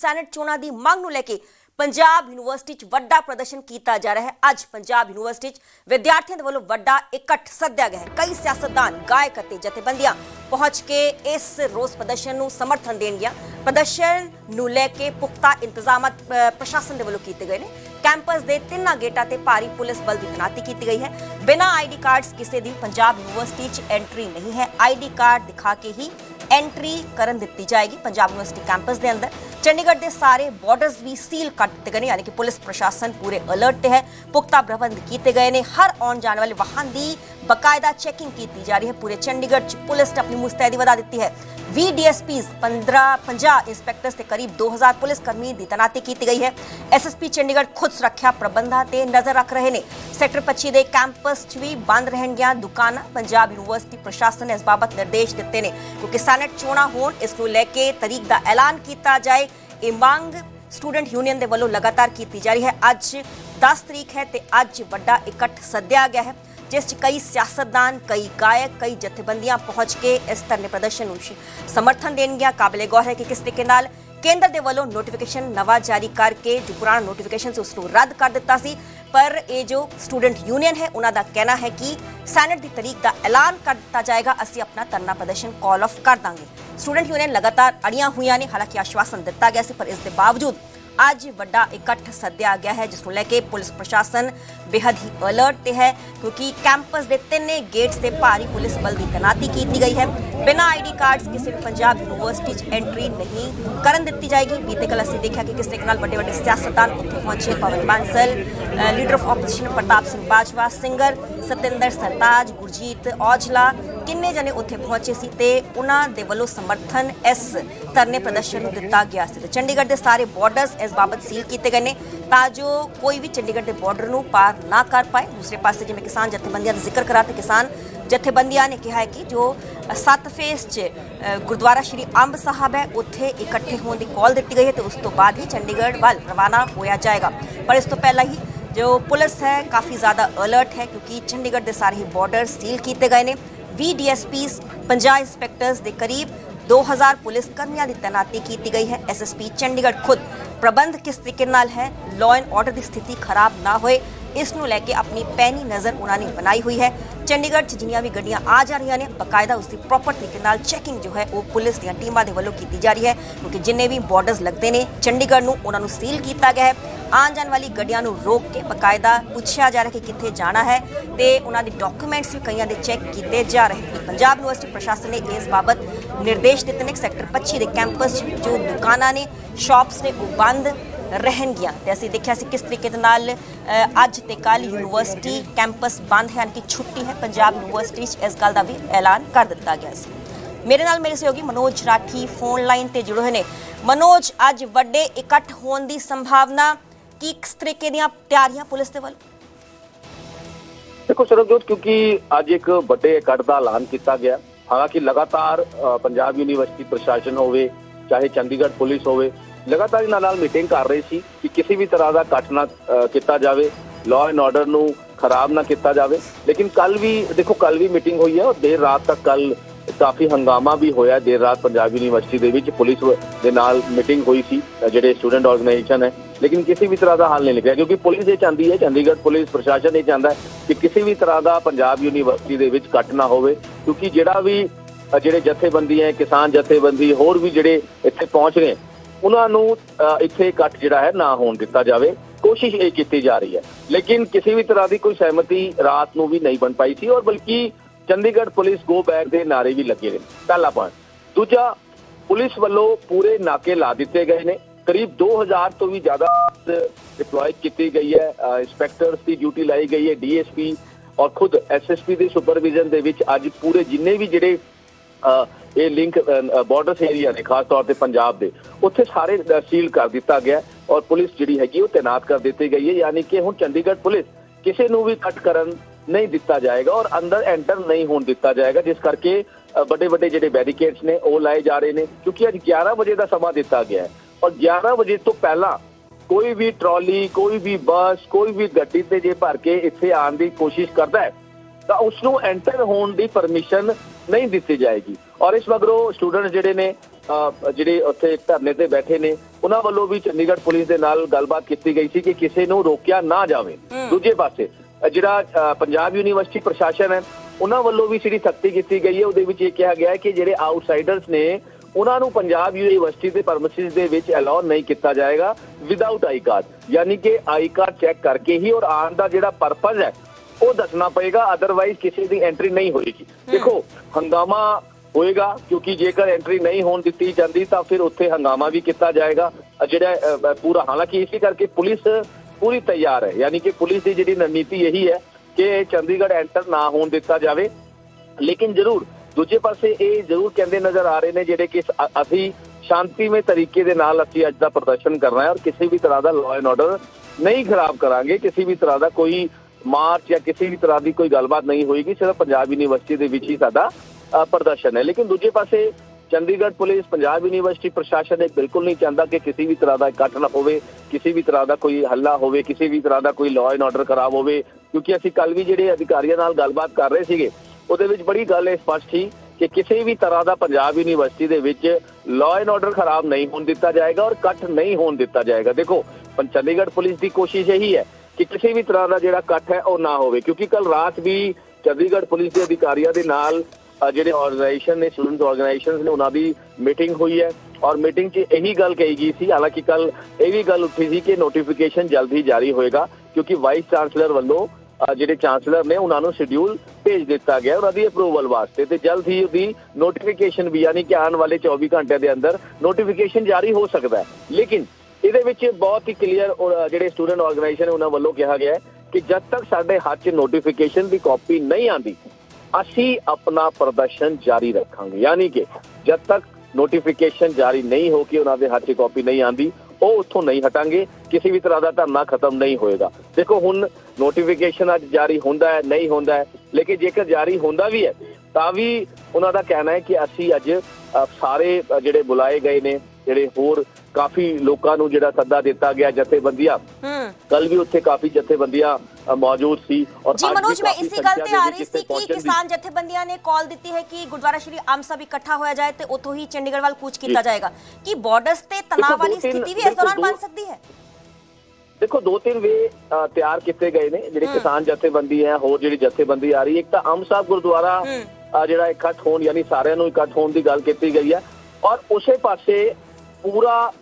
Senate ਚੋਣਾਂ ਦੀ ਮੰਗ ਨੂੰ ਲੈ ਕੇ ਪੰਜਾਬ ਯੂਨੀਵਰਸਿਟੀ 'ਚ ਵੱਡਾ ਪ੍ਰਦਰਸ਼ਨ ਕੀਤਾ ਜਾ ਰਿਹਾ ਹੈ। ਅੱਜ ਪੰਜਾਬ ਯੂਨੀਵਰਸਿਟੀ 'ਚ ਵਿਦਿਆਰਥੀਆਂ ਦੇ ਵੱਲੋਂ ਵੱਡਾ ਇਕੱਠ ਸੱਦਿਆ ਗਿਆ ਹੈ। ਕਈ ਸਿਆਸਤਦਾਨ, ਗਾਇਕ ਅਤੇ ਜਥੇਬੰਦੀਆਂ ਪਹੁੰਚ ਕੇ ਇਸ ਰੋਸ ਪ੍ਰਦਰਸ਼ਨ ਨੂੰ ਸਮਰਥਨ ਦੇਣਗੀਆਂ। ਪ੍ਰਦਰਸ਼ਨ ਨੂੰ ਲੈ ਕੇ ਪੁਖਤਾ ਇੰਤਜ਼ਾਮਾਤ ਪ੍ਰਸ਼ਾਸਨ ਦੇ ਵੱਲੋਂ ਕੀਤੇ ਗਏ ਨੇ। ਕੈਂਪਸ ਦੇ ਤਿੰਨਾਂ ਗੇਟਾਂ ਤੇ ਭਾਰੀ ਪੁਲਿਸ ਬਲ ਦੀ ਤੈਨਾਤੀ ਕੀਤੀ ਗਈ ਹੈ। ਬਿਨਾਂ ਆਈਡੀ ਕਾਰਡਸ ਕਿਸੇ ਦੀ ਪੰਜਾਬ ਯੂਨੀਵਰਸਿਟੀ 'ਚ ਐਂਟਰੀ ਨਹੀਂ ਹੈ। ਆਈਡੀ ਕਾਰਡ ਦਿਖਾ ਕੇ ਹੀ ਐਂਟਰੀ ਕਰਨ ਦਿੱਤੀ ਜਾਏਗੀ ਪੰਜਾਬ ਯੂਨੀਵਰਸਿਟੀ ਕੈਂਪਸ ਦੇ ਅੰਦਰ। ਚੰਡੀਗੜ੍ਹ ਦੇ ਸਾਰੇ ਬਾਰਡਰਸ ਵੀ ਸੀਲ ਕਰ ਦਿੱਤੇ ਗਏ ਨੇ ਯਾਨੀ ਕਿ ਪੁਲਿਸ ਪ੍ਰਸ਼ਾਸਨ ਪੂਰੇ ਅਲਰਟ ਤੇ ਹੈ ਪੁਖਤਾ ਪ੍ਰਬੰਧ ਕੀਤੇ ਗਏ ਨੇ ਹਰ ਆਉਣ ਜਾਣ ਵਾਲੇ ਵਾਹਨ ਦੀ ਬਕਾਇਦਾ ਚੈਕਿੰਗ ਕੀਤੀ ਜਾ ਰਹੀ ਹੈ ਪੂਰੇ ਚੰਡੀਗੜ੍ਹ 'ਚ ਪੁਲਿਸ ਨੇ ਆਪਣੀ ਮੁਸਤੈਦੀ ਵਧਾ ਦਿੱਤੀ ਹੈ 20 ਡੀਐਸਪੀਸ 15 50 ਇੰਸਪੈਕਟਰਸ ਤੇ ਕਰੀਬ 2000 ਪੁਲਿਸ ਕਰਮੀ ਦੀ ਤੈਨਾਤੀ ਕੀਤੀ ਗਈ ਹੈ ਐਸਐਸਪੀ ਚੰਡੀਗੜ੍ਹ ਖੁਦ ਸੁਰੱਖਿਆ ਪ੍ਰਬੰਧਾਂ ਤੇ ਨਜ਼ਰ ਰੱਖ ਰਹੇ ਨੇ ਸੈਕਟਰ 25 ਦੇ ਕੈਂਪਸ 'ਚ ਵੀ ਬੰਦ ਰਹਿਣਗੀਆਂ ਦੁਕਾਨਾਂ ਪੰਜਾਬ ਯੂਨੀਵਰਸਿਟੀ ਪ੍ਰਸ਼ਾਸਨ ਨੇ ਇਸ ਬਾਬਤ ਨਿਰਦੇਸ਼ ਦਿੱਤੇ ਨੇ ਕਿਉਂਕਿ ਸੈਨੇਟ ਚੋਣਾਂ ਹੋਣ ਇਸ ਨੂੰ ਲੈ ਕੇ ਤਰੀਕ ਦਾ ਐਲਾਨ ਕੀਤਾ ਜਾਏ ਇਹ ਮੰਗ ਸਟੂਡੈਂਟ ਯੂਨੀਅਨ ਦੇ ਵੱਲੋਂ ਲਗਾਤਾਰ ਕੀਤੀ ਜਾ ਰਹੀ ਹੈ ਅੱਜ 10 ਤਰੀਕ ਹੈ ਤੇ ਅੱਜ ਵੱਡਾ ਇਕੱਠ ਸੱਦਿਆ ਗਿਆ ਹੈ ਜਿਸ 'ਚ ਕਈ ਸਿਆਸਤਦਾਨ, ਕਈ ਗਾਇਕ, ਕਈ ਜਥੇਬੰਦੀਆਂ ਪਹੁੰਚ ਕੇ ਇਸ ਧਰਨੇ ਪ੍ਰਦਰਸ਼ਨ ਨੂੰ ਸਮਰਥਨ ਦੇਣਗੀਆਂ। ਕਾਬਲੇ ਗੌਰ ਹੈ ਕਿ ਕਿਸ ਤਰੀਕੇ ਨਾਲ ਕੇਂਦਰ ਦੇ ਵੱਲੋਂ ਨੋਟੀਫਿਕੇਸ਼ਨ ਨਵਾਂ ਜਾਰੀ ਕਰਕੇ ਜੋ ਪੁਰਾਣਾ ਨੋਟੀਫਿਕੇਸ਼ਨ ਸੀ ਉਸ ਨੂੰ ਰੱਦ ਕਰ ਦਿੱਤਾ ਸੀ। ਪਰ ਇਹ ਜੋ ਸਟੂਡੈਂਟ ਯੂਨੀਅਨ ਹੈ, ਉਹਨਾਂ ਦਾ ਕਹਿਣਾ ਹੈ ਕਿ ਸੈਨੇਟ ਦੀ ਤਰੀਕ ਦਾ ਐਲਾਨ ਕਰ ਦਿੱਤਾ ਜਾਏਗਾ। ਅਸੀਂ ਆਪਣਾ ਧਰਨਾ ਪ੍ਰਦਰਸ਼ਨ ਕਾਲ ਆਫ ਕਰ ਦਾਂਗੇ। ਸਟੂਡੈਂਟ ਯੂਨੀਅਨ ਲਗਾਤਾਰ ਅੜੀਆਂ ਹੋਈਆਂ ਨੇ, ਹਾਲਾਂਕਿ ਆਸ਼ਵਾਸਨ ਦਿੱਤਾ ਗਿਆ ਸੀ, ਪਰ ਇਸ ਦੇ ਬਾਵਜੂਦ ਅੱਜ ਵੱਡਾ ਇਕੱਠ ਸੱਦਿਆ ਗਿਆ ਹੈ, ਜਿਸ ਨੂੰ ਲੈ ਕੇ ਪੁਲਿਸ ਪ੍ਰਸ਼ਾਸਨ ਬੇहद ਹੀ ਅਲਰਟ ਤੇ ਹੈ, ਕਿਉਂਕਿ ਕੈਂਪਸ ਦੇ ਤਿੰਨੇ ਗੇਟਸ ਤੇ ਭਾਰੀ ਪੁਲਿਸ ਬਲ ਦੀ ਤੈਨਾਤੀ ਕੀਤੀ ਗਈ ਹੈ। ਬਿਨਾਂ ਆਈਡੀ ਕਾਰਡਸ ਕਿਸੇ ਵੀ ਪੰਜਾਬ ਯੂਨੀਵਰਸਿਟੀ 'ਚ ਐਂਟਰੀ ਨਹੀਂ ਕਰਨ ਦਿੱਤੀ ਜਾਏਗੀ। ਬੀਤੇ ਕੱਲ੍ਹ ਅਸੀਂ ਦੇਖਿਆ ਕਿ ਕਿਸ ਤਰੀਕੇ ਨਾਲ ਵੱਡੇ ਵੱਡੇ ਸਿਆਸਤਦਾਨ ਉੱਥੇ ਪਹੁੰਚੇ। Pawan Bansal leader of opposition Partap Singh Bajwa singer Satinder Sartaaj, Gurjeet Aujla ਕਿੰਨੇ ਜਣੇ ਉੱਥੇ ਪਹੁੰਚੇ ਸੀ ਤੇ ਉਹਨਾਂ ਦੇ ਵੱਲੋਂ ਸਮਰਥਨ ਇਸ ਧਰਨੇ ਪ੍ਰਦਰਸ਼ਨ ਨੂੰ ਦਿੱਤਾ ਗਿਆ ਸੀ। ਤੇ ਚੰਡੀਗੜ੍ਹ ਦੇ ਸਾਰੇ ਬਾਰਡਰਸ ਇਸ ਬਾਬਤ ਸੀਲ ਕੀਤੇ ਗਏ ਨੇ ਤਾਂ ਜੋ ਕੋਈ ਵੀ ਚੰਡੀਗੜ੍ਹ ਦੇ ਬਾਰਡਰ ਨੂੰ ਪਾਰ ਨਾ ਕਰ ਪਾਏ। ਦੂਸਰੇ ਪਾਸੇ ਜਿਵੇਂ ਕਿਸਾਨ ਜਥੇਬੰਦੀਆਂ ਦਾ ਜ਼ਿਕਰ ਕਰਾ ਤੇ ਕਿਸਾਨ ਜਥੇਬੰਦੀਆਂ ਨੇ ਕਿਹਾ ਹੈ ਕਿ ਜੋ ਸੱਤ ਫੇਸ 'ਚ ਗੁਰਦੁਆਰਾ ਸ਼੍ਰੀ ਅੰਬ ਸਾਹਿਬ ਹੈ, ਉੱਥੇ ਇਕੱਠੇ ਹੋਣ ਦੀ ਕਾਲ ਦਿੱਤੀ ਗਈ ਹੈ ਤੇ ਉਸ ਤੋਂ ਬਾਅਦ ਹੀ ਚੰਡੀਗੜ੍ਹ ਵੱਲ ਰਵਾਨਾ ਹੋਇਆ ਜਾਏਗਾ। ਪਰ ਇਸ ਤੋਂ ਪਹਿਲਾਂ ਹੀ ਜੋ ਪੁਲਿਸ ਹੈ ਕਾਫੀ ਜ਼ਿਆਦਾ ਅਲਰਟ ਹੈ ਕਿਉਂਕਿ ਚੰਡੀਗੜ੍ਹ ਦੇ ਸਾਰੇ ਹੀ ਬਾਰਡਰ ਸੀਲ ਕੀਤੇ ਗਏ ਨੇ 20 ਡੀਐਸਪੀਸ 50 ਇੰਸਪੈਕਟਰਸ ਦੇ ਕਰੀਬ 2000 ਪੁਲਿਸ ਕਰਮੀਆਂ ਦੀ ਤੈਨਾਤੀ ਕੀਤੀ ਗਈ ਹੈ ਐਸਐਸਪੀ ਚੰਡੀਗੜ੍ਹ ਖੁਦ ਪ੍ਰਬੰਧ ਕਿਸ ਤਰੀਕੇ ਨਾਲ ਹੈ? ਲਾਅ ਐਂਡ ਆਰਡਰ ਦੀ ਸਥਿਤੀ ਖਰਾਬ ਨਾ ਹੋਏ, ਇਸ ਨੂੰ ਲੈ ਕੇ ਆਪਣੀ ਪੈਣੀ ਨਜ਼ਰ ਉਹਨਾਂ ਨੇ ਬਣਾਈ ਹੋਈ ਹੈ। ਚੰਡੀਗੜ੍ਹ 'ਚ ਜਿੰਨੀਆਂ ਵੀ ਗੱਡੀਆਂ ਆ ਜਾ ਰਹੀਆਂ ਨੇ, ਬਕਾਇਦਾ ਉਸ ਦੀ ਪ੍ਰੋਪਰ ਤਰੀਕੇ ਨਾਲ ਚੈਕਿੰਗ ਜੋ ਹੈ, ਉਹ ਪੁਲਿਸ ਦੀਆਂ ਟੀਮਾਂ ਦੇ ਵੱਲੋਂ ਕੀਤੀ ਜਾ ਰਹੀ ਹੈ, ਕਿਉਂਕਿ ਜਿੰਨੇ ਵੀ ਬਾਰਡਰਸ ਲੱਗਦੇ ਨੇ, ਚੰਡੀਗੜ੍ਹ ਨੂੰ ਉਹਨਾਂ ਨੂੰ ਸੀਲ ਕੀਤਾ ਗਿਆ ਹੈ। ਆਉਣ ਜਾਣ ਵਾਲੀ ਗੱਡੀਆਂ ਨੂੰ ਰੋਕ ਕੇ ਬਕਾਇਦਾ ਪੁੱਛਿਆ ਜਾ ਰਿਹਾ ਕਿ ਕਿੱਥੇ ਜਾਣਾ ਹੈ ਤੇ ਉਹਨਾਂ ਦੇ ਡਾਕੂਮੈਂਟਸ ਵੀ ਕਈਆਂ ਦੇ ਚੈੱਕ ਕੀਤੇ ਜਾ ਰਹੇ ਨੇ। ਪੰਜਾਬ ਯੂਨੀਵਰਸਿਟੀ ਪ੍ਰਸ਼ਾਸਨ ਨੇ ਇਸ ਬਾਬਤ ਨਿਰਦੇਸ਼ ਦਿੱਤੇ ਨੇ ਸੈਕਟਰ 25 ਦੇ ਕੈਂਪਸ 'ਚ ਜੋ ਦੁਕਾਨਾਂ ਨੇ ਸ਼ਾਪਸ ਨੇ ਉਹ ਬੰਦ ਰਹਿਣਗੀਆਂ ਤੇ ਅਸੀਂ ਦੇਖਿਆ ਸੀ ਕਿਸ ਤਰੀਕੇ ਦੇ ਨਾਲ ਅੱਜ ਤੇ ਕੱਲ ਯੂਨੀਵਰਸਿਟੀ ਕੈਂਪਸ ਬੰਦ ਹੈ ਕਿ ਛੁੱਟੀ ਹੈ, ਪੰਜਾਬ ਯੂਨੀਵਰਸਿਟੀ 'ਚ ਇਸ ਗੱਲ ਦਾ ਵੀ ਐਲਾਨ ਕਰ ਦਿੱਤਾ ਗਿਆ ਸੀ। ਮੇਰੇ ਨਾਲ ਮੇਰੇ ਸਹਿਯੋਗੀ ਮਨੋਜ ਰਾਠੀ ਫੋਨ ਲਾਈਨ ਤੇ ਜੁੜੇ ਹੋਏ ਨੇ। ਮਨੋਜ, ਅੱਜ ਵੱਡੇ ਇਕੱਠ ਹੋਣ ਦੀ ਸੰਭਾਵਨਾ ਕੀ, ਕਿਸ ਤਰੀਕੇ ਦੀਆਂ ਤਿਆਰੀਆਂ ਪੁਲਿਸ ਦੇ ਵੱਲੋਂ? ਦੇਖੋ ਸਰਬਜੋਤ, ਕਿਉਂਕਿ ਅੱਜ ਇੱਕ ਵੱਡੇ ਇਕੱਠ ਦਾ ਐਲਾਨ ਕੀਤਾ ਗਿਆ। ਹਾਲਾਂਕਿ ਲਗਾਤਾਰ ਪੰਜਾਬ ਯੂਨੀਵਰਸਿਟੀ ਪ੍ਰਸ਼ਾਸਨ ਹੋਵੇ, ਚਾਹੇ ਚੰਡੀਗੜ੍ਹ ਪੁਲਿਸ ਹੋਵੇ ਲਗਾਤਾਰ ਇਹਨਾਂ ਨਾਲ ਮੀਟਿੰਗ ਕਰ ਰਹੀ ਸੀ ਕਿ ਕਿਸੇ ਵੀ ਤਰ੍ਹਾਂ ਦਾ ਇਕੱਠ ਨਾ ਕੀਤਾ ਜਾਵੇ ਲਾਅ ਐਂਡ ਆਰਡਰ ਨੂੰ ਖਰਾਬ ਨਾ ਕੀਤਾ ਜਾਵੇ। ਲੇਕਿਨ ਕੱਲ ਵੀ, ਦੇਖੋ ਕੱਲ ਵੀ ਮੀਟਿੰਗ ਹੋਈ ਹੈ ਔਰ ਦੇਰ ਰਾਤ ਤੱਕ ਕੱਲ ਕਾਫੀ ਹੰਗਾਮਾ ਵੀ ਹੋਇਆ। ਦੇਰ ਰਾਤ ਪੰਜਾਬ ਯੂਨੀਵਰਸਿਟੀ ਦੇ ਵਿੱਚ ਪੁਲਿਸ ਦੇ ਨਾਲ ਮੀਟਿੰਗ ਹੋਈ ਸੀ ਜਿਹੜੇ ਸਟੂਡੈਂਟ ਆਰਗੇਨਾਈਜੇਸ਼ਨ ਹੈ। ਲੇਕਿਨ ਕਿਸੇ ਵੀ ਤਰ੍ਹਾਂ ਦਾ ਹੱਲ ਨਹੀਂ ਨਿਕਲਿਆ ਕਿਉਂਕਿ ਪੁਲਿਸ ਇਹ ਚਾਹੁੰਦੀ ਹੈ, ਚੰਡੀਗੜ੍ਹ ਪੁਲਿਸ ਪ੍ਰਸ਼ਾਸਨ ਇਹ ਚਾਹੁੰਦਾ ਹੈ ਕਿ ਕਿਸੇ ਵੀ ਤਰ੍ਹਾਂ ਦਾ ਪੰਜਾਬ ਯੂਨੀਵਰਸਿਟੀ ਦੇ ਵਿੱਚ ਕੱਟ ਨਾ ਹੋਵੇ, ਕਿਉਂਕਿ ਜਿਹੜਾ ਵੀ ਜਿਹੜੇ ਜਥੇਬੰਦੀ ਹੈ, ਕਿਸਾਨ ਜਥੇਬੰਦੀ, ਹੋਰ ਵੀ ਜਿਹੜੇ ਇੱਥੇ ਪਹੁੰਚ ਰਹੇ ਉਹਨਾਂ ਨੂੰ ਅ, ਇੱਥੇ ਇਕੱਠ ਜਿਹੜਾ ਹੈ ਨਾ ਹੋਣ ਦਿੱਤਾ ਜਾਵੇ। ਕੋਸ਼ਿਸ਼ ਇਹ ਕੀਤੀ ਜਾ ਰਹੀ ਹੈ। ਲੇਕਿਨ ਕਿਸੇ ਵੀ ਤਰ੍ਹਾਂ ਦੀ ਕੋਈ ਸਹਿਮਤੀ ਰਾਤ ਨੂੰ ਵੀ ਨਹੀਂ ਬਣ ਪਾਈ ਸੀ ਔਰ ਬਲਕਿ ਚੰਡੀਗੜ੍ਹ ਪੁਲਿਸ ਗੋ ਬੈਕ ਦੇ ਨਾਰੇ ਵੀ ਲੱਗੇ ਨੇ। ਪਹਿਲਾ ਪੁਆਇੰਟ ਦੂਜਾ ਪੁਲਿਸ ਵੱਲੋਂ ਪੂਰੇ ਨਾਕੇ ਲਾ ਦਿੱਤੇ ਗਏ ਨੇ। ਕਰੀਬ 2000 ਤੋਂ ਵੀ ਜ਼ਿਆਦਾ ਡਿਪਲੋਏ ਕੀਤੀ ਗਈ ਹੈ। ਅ, ਇੰਸਪੈਕਟਰਸ ਦੀ ਡਿਊਟੀ ਲਾਈ ਗਈ ਹੈ ਡੀਐਸਪੀ ਔਰ ਖੁਦ ਐਸਐਸਪੀ ਦੇ ਸੁਪਰਵਿਜ਼ਨ ਦੇ ਵਿੱਚ ਅੱਜ ਪੂਰੇ ਜਿੰਨੇ ਵੀ ਜਿਹੜੇ ਅ, ਇਹ ਲਿੰਕ ਬਾਰਡਰਸ ਏਰੀਆ ਨੇ, ਖਾਸ ਤੌਰ ਤੇ ਪੰਜਾਬ ਦੇ। ਉੱਥੇ ਸਾਰੇ ਸੀਲ ਕਰ ਦਿੱਤਾ ਗਿਆ ਔਰ ਪੁਲਿਸ ਜਿਹੜੀ ਹੈਗੀ ਉਹ ਤਾਇਨਾਤ ਕਰ ਦਿੱਤੀ ਗਈ ਹੈ। ਯਾਨੀ ਕਿ ਹੁਣ ਚੰਡੀਗੜ੍ਹ ਪੁਲਿਸ ਕਿਸੇ ਨੂੰ ਵੀ ਕੱਟ ਕਰਨ ਨਹੀਂ ਦਿੱਤਾ ਜਾਏਗਾ ਔਰ ਅੰਦਰ ਐਂਟਰ ਨਹੀਂ ਹੋਣ ਦਿੱਤਾ ਜਾਏਗਾ। ਜਿਸ ਕਰਕੇ ਵੱਡੇ ਵੱਡੇ ਜਿਹੜੇ ਬੈਰੀਕੇਡਸ ਨੇ, ਉਹ ਲਾਏ ਜਾ ਰਹੇ ਨੇ। ਕਿਉਂਕਿ ਅੱਜ 11 ਵਜੇ ਦਾ ਸਮਾਂ ਦਿੱਤਾ ਗਿਆ ਹੈ ਔਰ 11 ਵਜੇ ਤੋਂ ਪਹਿਲਾਂ ਕੋਈ ਵੀ ਟਰਾਲੀ ਕੋਈ ਵੀ ਬੱਸ ਕੋਈ ਵੀ ਗੱਡੀ ਤੇ ਜੇ ਭਰ ਕੇ ਇੱਥੇ ਆਉਣ ਦੀ ਕੋਸ਼ਿਸ਼ ਕਰਦਾ ਹੈ, ਤਾਂ ਉਸ ਨੂੰ ਐਂਟਰ ਹੋਣ ਦੀ ਪਰਮਿਸ਼ਨ ਨਹੀਂ ਦਿੱਤੀ ਜਾਏਗੀ। ਔਰ ਇਸ ਮਗਰੋਂ ਸਟੂਡੈਂਟ ਜਿਹੜੇ ਨੇ ਜਿਹੜੇ ਉੱਥੇ ਧਰਨੇ ਤੇ ਬੈਠੇ ਨੇ ਉਹਨਾਂ ਵੱਲੋਂ ਵੀ ਚੰਡੀਗੜ੍ਹ ਪੁਲਿਸ ਦੇ ਨਾਲ ਗੱਲਬਾਤ ਕੀਤੀ ਗਈ ਸੀ ਕਿ ਕਿਸੇ ਨੂੰ ਰੋਕਿਆ ਨਾ ਜਾਵੇ। ਦੂਜੇ ਪਾਸੇ ਜਿਹੜਾ ਪੰਜਾਬ ਯੂਨੀਵਰਸਿਟੀ ਪ੍ਰਸ਼ਾਸਨ ਹੈ ਉਹਨਾਂ ਵੱਲੋਂ ਵੀ ਜਿਹੜੀ ਸਖਤੀ ਕੀਤੀ ਗਈ ਹੈ ਉਹਦੇ ਵਿੱਚ ਇਹ ਕਿਹਾ ਗਿਆ ਹੈ ਕਿ ਜਿਹੜੇ ਆਊਟਸਾਈਡਰਸ ਨੇ ਉਹਨਾਂ ਨੂੰ ਪੰਜਾਬ ਯੂਨੀਵਰਸਿਟੀ ਦੇ ਪਰਮਿਸਿਸ ਦੇ ਵਿੱਚ ਅਲਾਉ ਨਹੀਂ ਕੀਤਾ ਜਾਏਗਾ ਵਿਦਆਊਟ ਆਈ ਕਾਰਡ ਯਾਨੀ ਕਿ ਆਈ ਕਾਰਡ ਚੈੱਕ ਕਰਕੇ ਹੀ ਔਰ ਆਉਣ ਦਾ ਜਿਹੜਾ ਪਰਪਸ ਹੈ ਉਹ ਦੱਸਣਾ ਪਏਗਾ ਅਦਰਵਾਈਜ਼ ਕਿਸੇ ਦੀ ਐਂਟਰੀ ਨਹੀਂ ਹੋਏਗੀ। ਦੇਖੋ ਹੰਗਾਮਾ ਹੋਏਗਾ ਕਿਉਂਕਿ ਜੇਕਰ ਐਂਟਰੀ ਨਹੀਂ ਹੋਣ ਦਿੱਤੀ ਜਾਂਦੀ ਤਾਂ ਫਿਰ ਉੱਥੇ ਹੰਗਾਮਾ ਵੀ ਕੀਤਾ ਜਾਏਗਾ। ਜਿਹੜਾ ਪੂਰਾ ਹਾਲਾਂਕਿ ਇਸੇ ਕਰਕੇ ਪੁਲਿਸ ਪੂਰੀ ਤਿਆਰ ਹੈ। ਯਾਨੀ ਕਿ ਪੁਲਿਸ ਦੀ ਜਿਹੜੀ ਰਣਨੀਤੀ ਇਹੀ ਹੈ ਕਿ ਚੰਡੀਗੜ੍ਹ ਐਂਟਰ ਨਾ ਹੋਣ ਦਿੱਤਾ ਜਾਵੇ। ਲੇਕਿਨ ਜ਼ਰੂਰ ਦੂਜੇ ਪਾਸੇ ਇਹ ਜ਼ਰੂਰ ਕਹਿੰਦੇ ਨਜ਼ਰ ਆ ਰਹੇ ਨੇ ਜਿਹੜੇ ਕਿ ਅਸੀਂ ਸ਼ਾਂਤੀਮਈ ਤਰੀਕੇ ਦੇ ਨਾਲ ਅਸੀਂ ਅੱਜ ਦਾ ਪ੍ਰਦਰਸ਼ਨ ਕਰਨਾ ਹੈ ਔਰ ਕਿਸੇ ਵੀ ਤਰ੍ਹਾਂ ਦਾ ਲਾਅ ਐਂਡ ਆਰਡਰ ਨਹੀਂ ਖਰਾਬ ਕਰਾਂਗੇ। ਕਿਸੇ ਵੀ ਤਰ੍ਹਾਂ ਦਾ ਕੋਈ ਮਾਰਚ ਜਾਂ ਕਿਸੇ ਵੀ ਤਰ੍ਹਾਂ ਦੀ ਕੋਈ ਗੱਲਬਾਤ ਨਹੀਂ ਹੋਏਗੀ, ਸਿਰਫ ਪੰਜਾਬ ਯੂਨੀਵਰਸਿਟੀ ਦੇ ਵਿੱਚ ਹੀ ਸਾਡਾ ਪ੍ਰਦਰਸ਼ਨ ਹੈ। ਲੇਕਿਨ ਦੂਜੇ ਪਾਸੇ ਚੰਡੀਗੜ੍ਹ ਪੁਲਿਸ, ਪੰਜਾਬ ਯੂਨੀਵਰਸਿਟੀ ਪ੍ਰਸ਼ਾਸਨ ਇਹ ਬਿਲਕੁਲ ਨਹੀਂ ਚਾਹੁੰਦਾ ਕਿ ਕਿਸੇ ਵੀ ਤਰ੍ਹਾਂ ਦਾ ਇਕੱਠ ਨਾ ਹੋਵੇ, ਕਿਸੇ ਵੀ ਤਰ੍ਹਾਂ ਦਾ ਕੋਈ ਹੱਲਾ ਹੋਵੇ, ਕਿਸੇ ਵੀ ਤਰ੍ਹਾਂ ਦਾ ਕੋਈ ਲਾਅ ਐਂਡ ਆਰਡਰ ਖਰਾਬ ਹੋਵੇ, ਕਿਉਂਕਿ ਅਸੀਂ ਕੱਲ ਵੀ ਜਿਹੜੇ ਅਧਿਕਾਰੀਆਂ ਨਾਲ ਗੱਲਬਾਤ ਕਰ ਰਹੇ ਸੀਗੇ, ਉਹਦੇ ਵਿੱਚ ਬੜੀ ਗੱਲ ਇਹ ਸਪਸ਼ਟ ਸੀ ਕਿ ਕਿਸੇ ਵੀ ਤਰ੍ਹਾਂ ਦਾ ਪੰਜਾਬ ਯੂਨੀਵਰਸਿਟੀ ਦੇ ਵਿੱਚ ਲਾਅ ਐਂਡ ਆਰਡਰ ਖਰਾਬ ਨਹੀਂ ਹੋਣ ਦਿੱਤਾ ਜਾਏਗਾ ਔਰ ਇਕੱਠ ਨਹੀਂ ਹੋਣ ਦਿੱਤਾ ਜਾਏਗਾ। ਦੇਖੋ ਚੰਡੀਗੜ੍ਹ ਪੁਲਿਸ ਦੀ ਕੋਸ਼ਿਸ਼ ਇਹੀ ਹੈ ਕਿ ਕਿਸੇ ਵੀ ਤਰ੍ਹਾਂ ਦਾ ਜਿਹੜਾ ਇਕੱਠ ਹੈ ਉਹ ਨਾ ਹੋਵੇ, ਕਿਉਂਕਿ ਕੱਲ ਰਾਤ ਵੀ ਚੰਡੀਗੜ੍ਹ ਪੁਲਿਸ ਦੇ ਅਧਿਕਾਰੀਆਂ ਦੇ ਨਾਲ ਜਿਹੜੇ ਆਰਗੇਨਾਈਜੇਸ਼ਨ ਨੇ ਸਟੂਡੈਂਟ ਆਰਗੇਨਾਈਜੇਸ਼ਨਸ ਨੇ, ਉਹਨਾਂ ਦੀ ਮੀਟਿੰਗ ਹੋਈ ਹੈ। ਔਰ ਮੀਟਿੰਗ 'ਚ ਇਹੀ ਗੱਲ ਕਹੀ ਗਈ ਸੀ, ਹਾਲਾਂਕਿ ਕੱਲ ਇਹ ਵੀ ਗੱਲ ਉੱਠੀ ਸੀ ਕਿ ਨੋਟੀਫਿਕੇਸ਼ਨ ਜਲਦ ਹੀ ਜਾਰੀ ਹੋਏਗਾ, ਕਿਉਂਕਿ ਵਾਈਸ ਚਾਂਸਲਰ ਵੱਲੋਂ ਜਿਹੜੇ ਚਾਂਸਲਰ ਨੇ, ਉਹਨਾਂ ਨੂੰ ਸ਼ਡਿਊਲ ਭੇਜ ਦਿੱਤਾ ਗਿਆ ਉਹਨਾਂ ਦੀ ਅਪਰੂਵਲ ਵਾਸਤੇ। ਤੇ ਜਲਦ ਹੀ ਉਹਦੀ ਨੋਟੀਫਿਕੇਸ਼ਨ ਵੀ, ਯਾਨੀ ਕਿ ਆਉਣ ਵਾਲੇ 24 ਘੰਟਿਆਂ ਦੇ ਅੰਦਰ ਨੋਟੀਫਿਕੇਸ਼ਨ ਜਾਰੀ ਹੋ ਸਕਦਾ ਹੈ। ਲੇਕਿਨ ਇਹਦੇ ਵਿੱਚ ਬਹੁਤ ਹੀ ਕਲੀਅਰ ਜਿਹੜੇ ਸਟੂਡੈਂਟ ਆਰਗੇਨਾਈਜੇਸ਼ਨ ਉਹਨਾਂ ਵੱਲੋਂ ਕਿਹਾ ਗਿਆ ਹੈ ਕਿ ਜਦ ਤੱਕ ਸਾਡੇ ਹੱਥ 'ਚ ਨੋਟੀਫਿਕੇਸ਼ਨ ਦੀ ਕਾਪੀ ਨਹੀਂ ਆਂਦੀ ਅਸੀਂ ਆਪਣਾ ਪ੍ਰਦਰਸ਼ਨ ਜਾਰੀ ਰੱਖਾਂਗੇ। ਯਾਨੀ ਕਿ ਜਦ ਤੱਕ ਨੋਟੀਫਿਕੇਸ਼ਨ ਜਾਰੀ ਨਹੀਂ ਹੋ ਕੇ ਉਹਨਾਂ ਦੇ ਹੱਥ 'ਚ ਕਾਪੀ ਨਹੀਂ ਆਂਦੀ ਉਹ ਉੱਥੋਂ ਨਹੀਂ ਹਟਾਂਗੇ, ਕਿਸੇ ਵੀ ਤਰ੍ਹਾਂ ਦਾ ਧਰਨਾ ਖਤਮ ਨਹੀਂ ਹੋਏਗਾ। ਦੇਖੋ, ਹੁਣ ਨੋਟੀਫਿਕੇਸ਼ਨ ਅੱਜ ਜਾਰੀ ਹੁੰਦਾ ਹੈ, ਨਹੀਂ ਹੁੰਦਾ ਹੈ, ਲੇਕਿਨ ਜੇਕਰ ਜਾਰੀ ਹੁੰਦਾ ਵੀ ਹੈ, ਤਾਂ ਵੀ ਉਹਨਾਂ ਦਾ ਕਹਿਣਾ ਹੈ ਕਿ ਅਸੀਂ ਅੱਜ ਸਾਰੇ ਜਿਹੜੇ ਬੁਲਾਏ ਗਏ ਨੇ ਜਿਹੜੇ ਹੋਰ ਕਾਫੀ ਲੋਕਾਂ ਨੂੰ ਜਿਹੜਾ ਸੱਦਾ ਦਿੱਤਾ ਗਿਆ ਜਥੇਬੰਦੀਆਂ। ਕੱਲ ਵੀ ਉੱਥੇ ਕਾਫੀ ਜਥੇਬੰਦੀਆਂ ਮੌਜੂਦ ਸੀ ਔਰ ਜੀ ਮਨੋਜ ਮੈਂ ਇਸੇ ਗੱਲ ਤੇ ਆ ਰਹੀ ਸੀ ਕਿ ਕਿਸਾਨ ਜਥੇਬੰਦੀਆਂ ਨੇ ਕਾਲ ਦਿੱਤੀ ਹੈ ਕਿ ਗੁਰਦੁਆਰਾ ਸ਼੍ਰੀ ਆਮ ਸਾਹਿਬ ਇਕੱਠਾ ਹੋਇਆ ਜਾਏ ਤੇ ਉੱਥੋਂ ਹੀ ਚੰਡੀਗੜ੍ਹ ਵੱਲ ਕੂਚ ਕੀਤਾ। ਜਾਏਗਾ। ਕੀ ਬਾਰਡਰਸ ਤੇ ਤਣਾਅ ਵਾਲੀ ਸਥਿਤੀ ਵੀ ਇਸ ਦੌਰਾਨ ਬਣ ਸਕਦੀ ਹੈ? ਦੇਖੋ ਦੋ ਤਿੰਨ ਵੇ ਤਿਆਰ ਕੀਤੇ ਗਏ ਨੇ ਜਿਹੜੇ। ਕਿਸਾਨ ਜਥੇਬੰਦੀ ਹੈ ਹੋਰ ਜਿਹੜੀ ਜਥੇਬੰਦੀ ਆ ਰਹੀ ਹੈ। ਇੱਕ ਤਾਂ ਆਮ ਸਾਹਿਬ ਗੁਰਦੁਆਰਾ ਜਿਹੜਾ ਇਕੱਠ ਹੋਣ ਯਾਨੀ ਸਾਰਿਆਂ ਨੂੰ ਇਕੱਠ ਹੋਣ ਦੀ ਗੱਲ ਕੀਤੀ ਗਈ ਹੈ। ਔਰ ਉਸੇ ਪਾਸੇ ਪੂਰਾ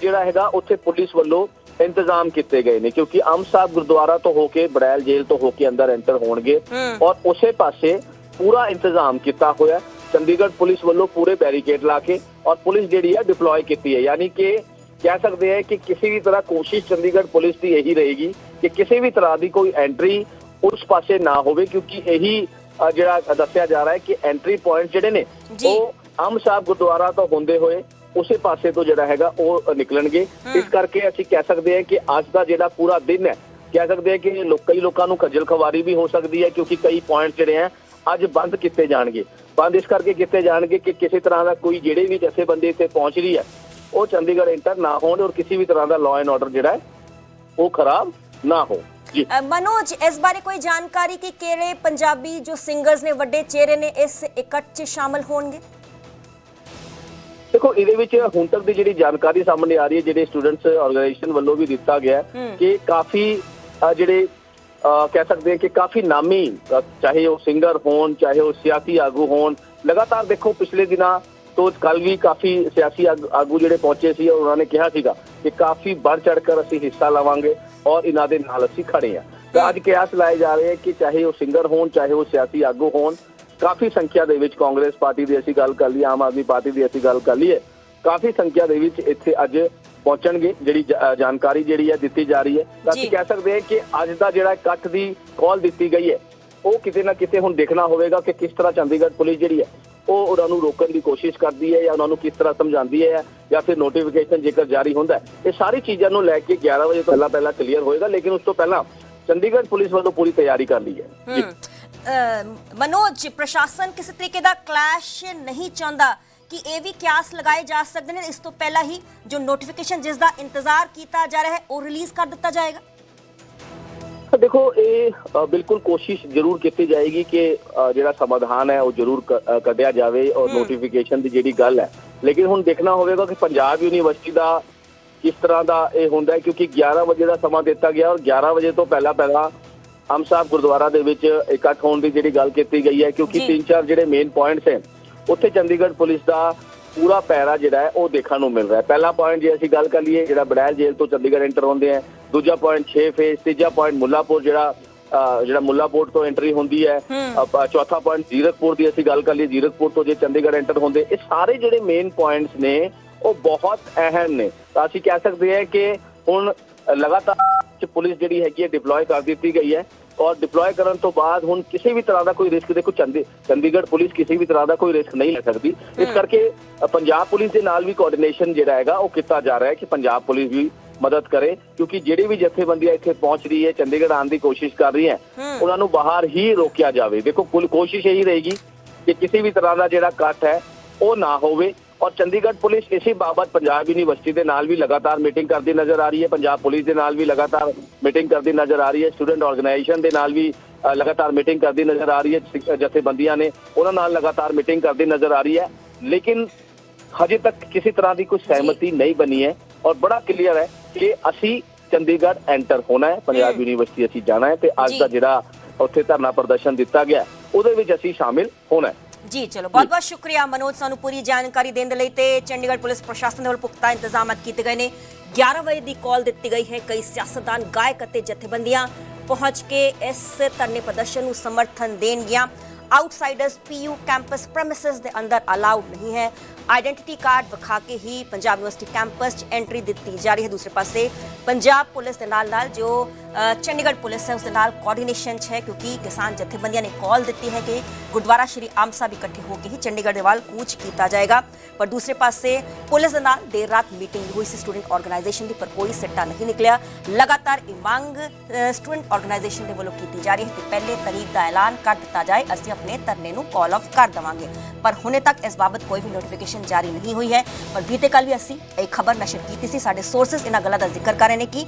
ਜਿਹੜਾ ਹੈਗਾ ਉੱਥੇ ਪੁਲਿਸ ਵੱਲੋਂ ਇੰਤਜ਼ਾਮ ਕੀਤੇ ਗਏ ਨੇ ਕਿਉਂਕਿ ਆਮ ਸਾਹਿਬ ਗੁਰਦੁਆਰਾ ਤੋਂ ਹੋ ਕੇ ਬੜੈਲ ਜੇਲ੍ਹ ਤੋਂ ਹੋ ਕੇ ਅੰਦਰ ਐਂਟਰ ਹੋਣਗੇ। ਔਰ ਉਸੇ ਪਾਸੇ ਪੂਰਾ ਇੰਤਜ਼ਾਮ ਕੀਤਾ ਹੋਇਆ। ਚੰਡੀਗੜ੍ਹ ਪੁਲਿਸ ਵੱਲੋਂ ਪੂਰੇ ਬੈਰੀਕੇਡ ਲਾ ਕੇ ਔਰ ਪੁਲਿਸ ਜਿਹੜੀ ਹੈ ਡਿਪਲੋਏ ਕੀਤੀ ਹੈ ਯਾਨੀ ਕਿ ਕਹਿ ਸਕਦੇ ਹੈ ਕਿ ਕਿਸੇ ਵੀ ਤਰ੍ਹਾਂ ਕੋਸ਼ਿਸ਼ ਚੰਡੀਗੜ੍ਹ ਪੁਲਿਸ ਦੀ ਇਹੀ ਰਹੇਗੀ ਕਿ ਕਿਸੇ ਵੀ ਤਰ੍ਹਾਂ ਦੀ ਕੋਈ ਐਂਟਰੀ ਉਸ ਪਾਸੇ ਨਾ ਹੋਵੇ ਕਿਉਂਕਿ ਇਹੀ ਜਿਹੜਾ ਦੱਸਿਆ ਜਾ ਰਿਹਾ ਹੈ ਕਿ ਐਂਟਰੀ ਪੁਆਇੰਟ ਜਿਹੜੇ ਨੇ। ਉਹ ਆਮ ਸਾਹਿਬ ਗੁਰਦੁਆਰਾ ਤੋਂ ਹੁੰਦੇ ਹੋਏ ਉਸੇ ਪਾਸੇ ਤੋਂ ਜਿਹੜਾ ਹੈਗਾ ਉਹ ਨਿਕਲਣਗੇ। ਇਸ ਕਰਕੇ ਅਸੀਂ ਕਹਿ ਸਕਦੇ ਹਾਂ ਕਿ ਅੱਜ ਦਾ ਜਿਹੜਾ ਪੂਰਾ ਦਿਨ ਹੈ ਕਹਿ ਸਕਦੇ ਹਾਂ ਕਿ ਲੋਕ ਕਈ ਲੋਕਾਂ ਨੂੰ ਖੱਜਲ ਖਵਾਰੀ ਵੀ ਹੋ ਸਕਦੀ ਹੈ ਕਿਉਂਕਿ ਕਈ ਪੁਆਇੰਟ ਜਿਹੜੇ ਆ ਅੱਜ ਬੰਦ ਕੀਤੇ ਜਾਣਗੇ। ਬੰਦ ਇਸ ਕਰਕੇ ਕੀਤੇ ਜਾਣਗੇ ਕਿ ਕਿਸੇ ਤਰ੍ਹਾਂ ਦਾ ਕੋਈ ਜਿਹੜੇ ਵੀ ਜਥੇਬੰਦੀ ਇੱਥੇ ਪਹੁੰਚ ਰਹੀ ਹੈ ਉਹ ਚੰਡੀਗੜ੍ਹ ਇੰਟਰ ਨਾ ਹੋਣ ਔਰ ਕਿਸੇ ਵੀ ਤਰ੍ਹਾਂ ਦਾ ਲਾਅ ਐਂਡ ਆਰਡਰ ਜਿਹੜਾ ਹੈ ਉਹ ਖਰਾਬ ਨਾ ਹੋ ਮਨੋਜ ਇਸ ਬਾਰੇ ਕੋਈ ਜਾਣਕਾਰੀ ਕਿ ਕਿਹੜੇ ਪੰਜਾਬੀ ਜੋ ਸਿੰਗਰਸ ਨੇ ਵੱਡੇ ਚਿਹਰੇ ਨੇ ਇਸ ਇਕੱਠ 'ਚ ਸ਼ਾਮਲ ਹੋਣਗੇ? ਦੇਖੋ ਇਹਦੇ ਵਿੱਚ ਹੁਣ ਤੱਕ ਦੀ ਜਿਹੜੀ ਜਾਣਕਾਰੀ ਸਾਹਮਣੇ ਆ ਰਹੀ ਹੈ ਜਿਹੜੇ ਸਟੂਡੈਂਟਸ ਆਰਗੇਨਾਈਜੇਸ਼ਨ ਵੱਲੋਂ ਵੀ ਦਿੱਤਾ ਗਿਆ। ਕਿ ਕਾਫੀ ਜਿਹੜੇ ਕਹਿ ਸਕਦੇ ਹਾਂ ਕਿ ਕਾਫੀ ਨਾਮੀ ਚਾਹੇ ਉਹ ਸਿੰਗਰ ਹੋਣ ਚਾਹੇ ਉਹ ਸਿਆਸੀ ਆਗੂ ਹੋਣ ਲਗਾਤਾਰ ਦੇਖੋ ਪਿਛਲੇ ਦਿਨਾਂ ਤੋਂ ਕੱਲ ਵੀ ਕਾਫੀ ਸਿਆਸੀ ਆਗ- ਜਿਹੜੇ ਪਹੁੰਚੇ ਸੀ ਉਹਨਾਂ ਨੇ ਕਿਹਾ ਸੀਗਾ ਕਿ ਕਾਫੀ ਵੱਧ ਚੜ ਕਰ ਅਸੀਂ ਹਿੱਸਾ ਲਵਾਂਗੇ ਔਰ ਇਹਨਾਂ ਦੇ ਨਾਲ ਅਸੀਂ ਖੜੇ ਆ ਤਾਂ ਅੱਜ ਕਿਆਸ ਲਾਏ ਜਾ ਰਹੇ ਕਿ ਚਾਹੇ ਉਹ ਸਿੰਗਰ ਹੋਣ ਚਾਹੇ ਉਹ ਸਿਆਸੀ ਆਗੂ ਹੋਣ ਕਾਫੀ ਸੰਖਿਆ ਦੇ ਵਿੱਚ ਕਾਂਗਰਸ ਪਾਰਟੀ ਦੀ ਅਸੀਂ ਗੱਲ ਕਰ ਲਈ ਆਮ ਆਦਮੀ ਪਾਰਟੀ ਦੀ ਅਸੀਂ ਗੱਲ ਕਰ ਲਈਏ। ਕਾਫੀ ਸੰਖਿਆ ਦੇ ਵਿੱਚ ਇੱਥੇ ਅੱਜ ਪਹੁੰਚਣਗੇ ਜਿਹੜੀ ਜਾਣਕਾਰੀ ਜਿਹੜੀ ਹੈ ਦਿੱਤੀ ਜਾ ਰਹੀ ਹੈ। ਤਾਂ। ਅਸੀਂ ਕਹਿ ਸਕਦੇ ਹਾਂ ਕਿ ਅੱਜ ਦਾ ਜਿਹੜਾ ਇਕੱਠ ਦੀ ਕਾਲ ਦਿੱਤੀ ਗਈ ਹੈ ਉਹ ਕਿਤੇ ਨਾ ਕਿਤੇ ਹੁਣ ਦੇਖਣਾ ਹੋਵੇਗਾ ਕਿ ਕਿਸ ਤਰ੍ਹਾਂ ਚੰਡੀਗੜ੍ਹ ਪੁਲਿਸ ਜਿਹੜੀ ਹੈ ਉਹ ਉਹਨਾਂ ਨੂੰ ਰੋਕਣ ਦੀ ਕੋਸ਼ਿਸ਼ ਕਰਦੀ ਹੈ ਜਾਂ ਉਹਨਾਂ ਨੂੰ ਕਿਸ ਤਰ੍ਹਾਂ ਸਮਝਾਉਂਦੀ ਹੈ ਜਾਂ ਫਿਰ ਨੋਟੀਫਿਕੇਸ਼ਨ ਜੇਕਰ ਜਾਰੀ ਹੁੰਦਾ ਇਹ ਸਾਰੀ ਚੀਜ਼ਾਂ ਨੂੰ ਲੈ ਕੇ 11 ਵਜੇ ਤੋਂ ਪਹਿਲਾਂ ਪਹਿਲਾਂ ਕਲੀਅਰ ਹੋਏਗਾ ਲੇਕਿਨ ਉਸ ਤੋਂ ਪਹਿਲਾਂ ਚੰਡੀਗੜ੍ਹ ਪੁਲਿਸ ਵੱਲੋਂ ਪੂਰੀ ਤਿਆਰੀ ਕਰ ਲਈ ਹੈ। ਜੀ ਮਨੋਜ ਪ੍ਰਸ਼ਾਸਨ ਕਿਸੇ ਤਰੀਕੇ ਦਾ ਕਲੈਸ਼ ਨਹੀਂ ਚਾਹੁੰਦਾ ਕਿ ਇਹ ਵੀ ਕਿਆਸ ਲਗਾਏ ਜਾ ਸਕਦੇ ਨੇ। ਇਸ ਤੋਂ ਪਹਿਲਾਂ ਹੀ ਜੋ ਨੋਟੀਫਿਕੇਸ਼ਨ ਜਿਸ ਦਾ ਇੰਤਜ਼ਾਰ ਕੀਤਾ ਜਾ ਰਿਹਾ ਹੈ ਉਹ ਰਿਲੀਜ਼ ਕਰ ਦਿੱਤਾ ਜਾਏਗਾ। ਦੇਖੋ ਇਹ ਬਿਲਕੁਲ ਕੋਸ਼ਿਸ਼ ਜ਼ਰੂਰ ਕੀਤੀ ਜਾਏਗੀ ਕਿ ਜਿਹੜਾ ਸਮਾਧਾਨ ਹੈ ਉਹ ਜ਼ਰੂਰ ਕੱਢਿਆ ਜਾਵੇ ਔਰ। ਨੋਟੀਫਿਕੇਸ਼ਨ ਦੀ ਜਿਹੜੀ ਗੱਲ ਹੈ। ਲੇਕਿਨ ਹੁਣ ਦੇਖਣਾ ਹੋਵੇਗਾ ਕਿ ਪੰਜਾਬ ਯੂਨੀਵਰਸਿਟੀ ਦਾ ਕਿਸ ਤਰ੍ਹਾਂ ਦਾ ਇਹ ਹੁੰਦਾ ਹੈ ਕਿਉਂਕਿ 11 ਵਜੇ ਦਾ ਸਮਾਂ ਦਿੱਤਾ ਗਿਆ ਔਰ 11 ਵਜੇ ਤੋਂ ਪਹਿਲਾਂ ਪਹਿਲਾਂ ਹਮ ਸਾਹਿਬ ਗੁਰਦੁਆਰਾ ਦੇ ਵਿੱਚ ਇਕੱਠ ਹੋਣ ਦੀ ਜਿਹੜੀ ਗੱਲ ਕੀਤੀ ਗਈ ਹੈ ਕਿਉਂਕਿ। ਤਿੰਨ ਚਾਰ ਜਿਹੜੇ ਮੇਨ ਪੁਆਇੰਟਸ ਹੈ ਉੱਥੇ ਚੰਡੀਗੜ੍ਹ ਪੁਲਿਸ ਦਾ ਪੂਰਾ ਪੈਰਾ ਜਿਹੜਾ ਹੈ ਉਹ ਦੇਖਣ ਨੂੰ ਮਿਲ ਰਿਹਾ ਹੈ। ਪਹਿਲਾ ਪੁਆਇੰਟ ਜੇ ਅਸੀਂ ਗੱਲ ਕਰ ਲਈਏ ਜਿਹੜਾ ਬੜੈਲ ਜੇਲ੍ਹ ਤੋਂ ਚੰਡੀਗੜ੍ਹ ਐਂਟਰ ਹੁੰਦੇ ਹੈ ਦੂਜਾ ਪੁਆਇੰਟ 6 ਫੇਸ ਤੀਜਾ ਪੁਆਇੰਟ ਮੁੱਲਾਪੁਰ ਜਿਹੜਾ ਜਿਹੜਾ ਮੁੱਲਾਪੁਰ ਤੋਂ ਐਂਟਰੀ ਹੁੰਦੀ ਹੈ ਚੌਥਾ ਪੁਆਇੰਟ ਜ਼ੀਰਕਪੁਰ ਦੀ ਅਸੀਂ ਗੱਲ ਕਰ ਲਈ ਜ਼ੀਰਕਪੁਰ ਤੋਂ ਜੇ ਚੰਡੀਗੜ੍ਹ ਐਂਟਰ ਹੁੰਦੇ ਇਹ ਸਾਰੇ ਜਿਹੜੇ ਮੇਨ ਪੁਆਇੰਟਸ ਨੇ ਉਹ ਬਹੁਤ ਅਹਿਮ ਨੇ। ਤਾਂ ਅਸੀਂ ਕਹਿ ਸਕਦੇ ਹਾਂ ਕਿ ਹੁਣ ਲਗਾਤਾਰ ਚ ਪੁਲਿਸ ਜਿਹੜੀ ਹੈਗੀ ਹੈ ਡਿਪਲੋਏ ਕਰ ਦਿੱਤੀ ਗਈ ਹੈ ਔਰ ਡਿਪਲੋਏ ਕਰਨ ਤੋਂ ਬਾਅਦ ਹੁਣ ਕਿਸੇ ਵੀ ਤਰ੍ਹਾਂ ਦਾ ਕੋਈ ਰਿਸਕ ਦੇਖੋ ਚੰਦੀ ਚੰਡੀਗੜ੍ਹ ਪੁਲਿਸ ਕਿਸੇ ਵੀ ਤਰ੍ਹਾਂ ਦਾ ਕੋਈ ਰਿਸਕ ਨਹੀਂ ਲੈ ਸਕਦੀ ਇਸ। ਕਰਕੇ ਪੰਜਾਬ ਪੁਲਿਸ ਦੇ ਨਾਲ ਵੀ ਕੋਆਰਡੀਨੇਸ਼ਨ ਜਿਹੜਾ ਹੈਗਾ ਉਹ ਕੀਤਾ ਜਾ ਰਿਹਾ ਹੈ ਕਿ ਪੰਜਾਬ ਪੁਲਿਸ ਵੀ ਮਦਦ ਕਰੇ ਕਿਉਂਕਿ ਜਿਹੜੀ ਵੀ ਜਥੇਬੰਦੀਆਂ ਇੱਥੇ ਪਹੁੰਚ ਰਹੀ ਹੈ ਚੰਡੀਗੜ੍ਹ ਆਉਣ ਦੀ ਕੋਸ਼ਿਸ਼ ਕਰ ਰਹੀ ਹੈ। ਉਹਨਾਂ ਨੂੰ ਬਾਹਰ ਹੀ ਰੋਕਿਆ ਜਾਵੇ ਦੇਖੋ ਕੋਸ਼ਿਸ਼ ਇਹੀ ਰਹੇਗੀ ਕਿ ਕਿਸੇ ਵੀ ਤਰ੍ਹਾਂ ਦਾ ਜਿਹੜਾ ਕੱਟ ਹੈ ਉਹ ਨਾ ਹੋਵੇ ਔਰ ਚੰਡੀਗੜ੍ਹ ਪੁਲਿਸ ਇਸੇ ਬਾਬਤ ਪੰਜਾਬ ਯੂਨੀਵਰਸਿਟੀ ਦੇ ਨਾਲ ਵੀ ਲਗਾਤਾਰ ਮੀਟਿੰਗ ਕਰਦੀ ਨਜ਼ਰ ਆ ਰਹੀ ਹੈ। ਪੰਜਾਬ ਪੁਲਿਸ ਦੇ ਨਾਲ ਵੀ ਲਗਾਤਾਰ ਮੀਟਿੰਗ ਕਰਦੀ ਨਜ਼ਰ ਆ ਰਹੀ ਹੈ। ਸਟੂਡੈਂਟ ਆਰਗੇਨਾਈਜੇਸ਼ਨ ਦੇ ਨਾਲ ਵੀ ਲਗਾਤਾਰ ਮੀਟਿੰਗ ਕਰਦੀ ਨਜ਼ਰ ਆ ਰਹੀ ਹੈ। ਜਥੇਬੰਦੀਆਂ ਨੇ ਉਹਨਾਂ ਨਾਲ ਲਗਾਤਾਰ ਮੀਟਿੰਗ ਕਰਦੀ ਨਜ਼ਰ ਆ ਰਹੀ ਹੈ। ਲੇਕਿਨ ਹਜੇ ਤੱਕ ਕਿਸੇ ਤਰ੍ਹਾਂ ਦੀ ਕੋਈ ਸਹਿਮਤੀ ਨਹੀਂ ਬਣੀ ਹੈ ਔਰ ਬੜਾ ਕਲੀਅਰ ਹੈ ਕਿ ਅਸੀਂ ਚੰਡੀਗੜ੍ਹ ਐਂਟਰ ਹੋਣਾ ਹੈ। ਪੰਜਾਬ। ਯੂਨੀਵਰਸਿਟੀ ਅਸੀਂ ਜਾਣਾ ਹੈ ਤੇ ਅੱਜ। ਦਾ ਜਿਹੜਾ ਉੱਥੇ ਧਰਨਾ ਪ੍ਰਦਰਸ਼ਨ ਦਿੱਤਾ ਗਿਆ ਉਹਦੇ ਵਿੱਚ ਅਸੀਂ ਸ਼ਾਮਿਲ ਹੋਣਾ ਹੈ। ਜੀ ਚਲੋ ਬਹੁਤ ਬਹੁਤ ਸ਼ੁਕਰੀਆ ਮਨੋਜ ਸਾਨੂੰ ਪੂਰੀ ਜਾਣਕਾਰੀ ਦੇਣ ਦੇ ਲਈ ਤੇ ਚੰਡੀਗੜ੍ਹ ਪੁਲਿਸ ਪ੍ਰਸ਼ਾਸਨ ਦੇ ਵੱਲੋਂ ਪੁਖਤਾ ਇੰਤਜ਼ਾਮਾਤ ਕੀਤੇ ਗਏ ਨੇ। 11 ਵਜੇ ਦੀ ਕਾਲ ਦਿੱਤੀ ਗਈ ਹੈ ਕਈ ਸਿਆਸਤਦਾਨ ਗਾਇਕ ਅਤੇ ਜਥੇਬੰਦੀਆਂ ਪਹੁੰਚ ਕੇ ਇਸ ਧਰਨੇ ਪ੍ਰਦਰਸ਼ਨ ਨੂੰ ਸਮਰਥਨ ਦੇਣਗੀਆਂ। ਆਊਟਸਾਈਡਰਸ ਪੀਯੂ ਕੈਂਪਸ ਪ੍ਰੈਮਿਸਿਸ ਦੇ ਅੰਦਰ ਅਲਾਉਡ ਨਹੀਂ ਹੈ। ਆਇਡੈਂਟੀਟੀ ਕਾਰਡ ਵਿਖਾ ਕੇ ਹੀ ਪੰਜਾਬ ਯੂਨੀਵਰਸਿਟੀ ਕੈਂਪਸ 'ਚ ਐਂਟਰੀ ਦਿੱਤੀ ਜਾ ਰਹੀ ਹੈ। ਦੂਸਰੇ ਪਾਸੇ ਪੰਜਾਬ ਪੁਲਿਸ ਦੇ ਨਾਲ ਨਾਲ ਜੋ ਚੰਡੀਗੜ੍ਹ ਪੁਲਿਸ ਹੈ, ਉਸ ਦੇ ਨਾਲ ਕੋਆਰਡੀਨੇਸ਼ਨ 'ਚ ਹੈ, ਕਿਉਂਕਿ ਕਿਸਾਨ ਜਥੇਬੰਦੀਆਂ ਨੇ ਕਾਲ ਦਿੱਤੀ ਹੈ ਕਿ ਗੁਰਦੁਆਰਾ ਸ਼੍ਰੀ ਆਮ ਸਾਹਿਬ ਇਕੱਠੇ ਹੋ ਕੇ ਹੀ ਚੰਡੀਗੜ੍ਹ ਦੇ ਵੱਲ ਕੂਚ ਕੀਤਾ ਜਾਏਗਾ। ਪਰ ਦੂਸਰੇ ਪਾਸੇ ਪੁਲਿਸ ਦੇ ਨਾਲ ਦੇਰ ਰਾਤ ਮੀਟਿੰਗ ਹੋਈ ਸੀ। ਸਟੂਡੈਂਟ ਆਰਗੇਨਾਈਜੇਸ਼ਨ ਦੀ, ਪਰ ਕੋਈ ਸਿੱਟਾ ਨਹੀਂ ਨਿਕਲਿਆ। ਲਗਾਤਾਰ ਇਹ ਮੰਗ ਸਟੂਡੈਂਟ ਆਰਗੇਨਾਈਜੇਸ਼ਨ ਦੇ ਵੱਲੋਂ ਕੀਤੀ ਜਾ ਰਹੀ ਹੈ ਕਿ ਪਹਿਲੇ ਤਰੀਕ ਦਾ ਐਲਾਨ ਕਰ ਦਿੱਤਾ ਜਾਏ। ਅਸੀਂ ਆਪਣੇ ਧਰਨੇ ਨੂੰ ਕਾਲ ਆਫ ਕਰ ਦੇਵਾਂਗੇ। ਪਰ ਹੁਣੇ ਤੱਕ ਇਸ ਬਾਬਤ ਕੋਈ ਵੀ ਨੋਟੀਫਿਕੇਸ਼ਨ ਜਾਰੀ ਨਹੀਂ ਹੋਈ ਹੈ। ਪਰ ਬੀਤੇ ਕੱਲ ਵੀ ਅਸੀਂ ਇੱਕ ਖਬਰ ਨਸ਼ਰ ਕੀਤੀ ਸੀ। ਸਾਡੇ ਸੋਰਸਸ ਇਹਨਾਂ ਗੱਲਾਂ ਦਾ ਜ਼ਿਕਰ ਕਰ ਰਹੇ ਨੇ ਕਿ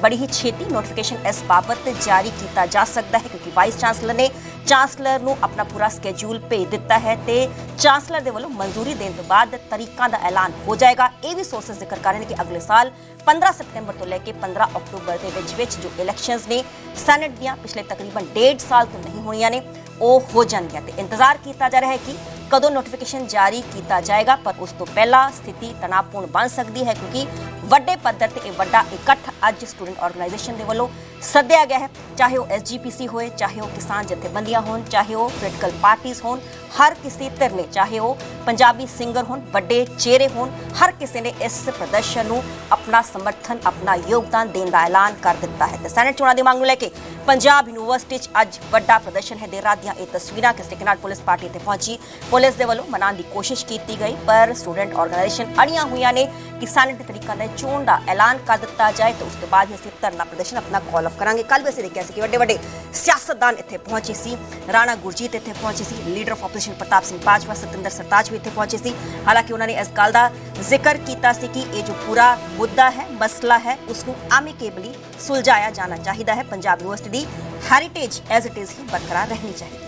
ਬੜੀ ਹੀ ਛੇਤੀ ਨੋਟੀਫਿਕੇਸ਼ਨ ਇਸ ਬਾਬਤ ਜਾਰੀ ਕੀਤਾ ਜਾ ਸਕਦਾ ਹੈ ਕਿਉਂਕਿ ਵਾਈਸ ਚਾਂਸਲਰ ਨੇ ਚਾਂਸਲਰ ਨੂੰ ਆਪਣਾ ਪੂਰਾ ਸਕੇਜੂਲ ਭੇਜ ਦਿੱਤਾ ਹੈ ਤੇ ਚਾਂਸਲਰ ਦੇ ਵੱਲੋਂ ਮਨਜ਼ੂਰੀ ਦੇਣ ਤੋਂ ਬਾਅਦ ਤਰੀਕਾਂ ਦਾ ਐਲਾਨ ਹੋ ਜਾਏਗਾ। ਇਹ ਵੀ ਸੋਰਸਸ ਜ਼ਿਕਰ ਕਰ ਰਹੇ ਨੇ ਕਿ ਅਗਲੇ ਸਾਲ 15 ਸਤੰਬਰ ਤੋਂ ਲੈ ਕੇ 15 ਅਕਤੂਬਰ ਦੇ ਵਿੱਚ ਵਿੱਚ ਜੋ ਇਲੈਕਸ਼ਨਸ ਨੇ ਸੈਨੇਟ ਦੀਆਂ ਪਿਛਲੇ ਤਕਰੀਬਨ ਡੇਢ ਸਾਲ ਤੋਂ ਨਹੀਂ ਹੋਈਆਂ ਨੇ, ਉਹ ਹੋ ਜਾਣਗੀਆਂ ਤੇ ਇੰਤਜ਼ਾਰ ਕੀਤਾ ਜਾ ਰਿਹਾ ਹੈ ਕਿ ਕਦੋਂ ਨੋਟੀਫਿਕੇਸ਼ਨ ਜਾਰੀ ਕੀਤਾ ਜਾਏਗਾ, ਪਰ ਉਸ ਤੋਂ ਪਹਿਲਾਂ ਸਥਿਤੀ ਤਣਾਅਪੂਰਨ ਬਣ ਸਕਦੀ ਹੈ, ਕਿਉਂਕਿ ਵੱਡੇ ਪੱਧਰ ਤੇ ਇਹ ਵੱਡਾ ਇਕੱਠ ਅੱਜ ਸਟੂਡੈਂਟ ਆਰਗੇਨਾਈਜੇਸ਼ਨ ਦੇ ਵੱਲੋਂ ਸੱਦਿਆ ਗਿਆ ਹੈ। ਚਾਹੇ ਉਹ ਐਸਜੀਪੀਸੀ ਹੋਏ, ਚਾਹੇ ਉਹ ਕਿਸਾਨ ਜਥੇਬੰਦੀਆਂ ਹੋਣ, ਚਾਹੇ ਉਹ ਪੋਲੀਟੀਕਲ ਪਾਰਟੀਆਂ ਹੋਣ, ਹਰ ਕਿਸੇ ਧਿਰ ਨੇ, ਚਾਹੇ ਉਹ ਪੰਜਾਬੀ ਸਿੰਗਰ ਹੋਣ, ਵੱਡੇ ਚਿਹਰੇ ਹੋਣ, ਹਰ ਕਿਸੇ ਨੇ ਇਸ ਪ੍ਰਦਰਸ਼ਨ ਨੂੰ ਆਪਣਾ ਸਮਰਥਨ, ਆਪਣਾ ਯੋਗਦਾਨ ਦੇਣ ਦਾ ਐਲਾਨ ਕਰ ਦਿੱਤਾ ਹੈ। ਤੇ ਸੈਨੇਟ ਚੋਣਾਂ ਦੀ ਮੰਗ ਨੂੰ ਲੈ ਕੇ ਪੰਜਾਬ ਯੂਨੀਵਰਸਿਟੀ 'ਚ ਅੱਜ ਵੱਡਾ ਪ੍ਰਦਰਸ਼ਨ ਹੈ। ਦੇਰ ਰਾਤ ਦੀਆਂ ਇਹ ਤਸਵੀਰਾਂ ਕਿਸੇ ਤਰੀਕੇ ਨਾਲ ਪੁਲਿਸ ਪਾਰਟੀ ਤੇ ਪਹੁੰਚੀ। ਪੁਲਿਸ ਦੇ ਵੱਲੋਂ ਮਨਾਉਣ ਦੀ ਕੋਸ਼ਿਸ਼ ਕੀਤੀ ਗਈ, ਪਰ ਸਟੂਡੈਂਟ ਆਰਗੇਨਾਈਜੇਸ਼ਨ ਅੜੀਆਂ ਹੋਈਆਂ ਨੇ। ਕਿ ਦੇ ਤਰੀਕਾ ਨਾਲ ਚੋਣ ਦਾ ਐਲਾਨ ਕਰ ਦਿੱਤਾ ਜਾਏ ਤਾਂ ਉਸ ਤੋਂ ਬਾਅਦ ਹੀ ਅਸੀਂ ਧਰਨਾ ਪ੍ਰਦਰਸ਼ਨ ਆਪਣਾ ਕਾਲ ਆਫ ਕਰਾਂਗੇ। ਕੱਲ ਵੀ ਅਸੀਂ ਦੇਖਿਆ ਸੀ ਕਿ ਵੱਡੇ ਵੱਡੇ ਸਿਆਸਤਦਾਨ ਇੱਥੇ ਪਹੁੰਚੇ ਸੀ। ਰਾਣਾ ਗੁਰਜੀਤ ਇੱਥੇ ਪਹੁੰਚੇ ਸੀ। Leader of opposition Pratap Singh Bajwa, Satinder Sartaj ਵੀ ਇੱਥੇ ਪਹੁੰਚੇ ਸੀ। ਹਾਲਾਂਕਿ ਉਹਨਾਂ ਨੇ ਇਸ ਗੱਲ ਦਾ ਜ਼ਿਕਰ ਕੀਤਾ ਸੀ ਕਿ ਇਹ ਜੋ ਪੂਰਾ ਮੁੱਦਾ ਹੈ, ਮਸਲਾ ਹੈ ਉਸ ਨੂੰ ਐਮਿਕੇਬਲੀ ਸੁਲਝਾਇਆ ਜਾਣਾ ਚਾਹੀਦਾ ਹੈ। ਪੰਜਾਬ ਯੂਨੀਵਰਸਿਟੀ ਦੀ ਹੈਰੀਟੇਜ ਐਜ਼ ਇਟ ਇਜ਼ ਹੀ ਬਰਕਰਾਰ ਰਹਿਣੀ ਚਾਹੀਦੀ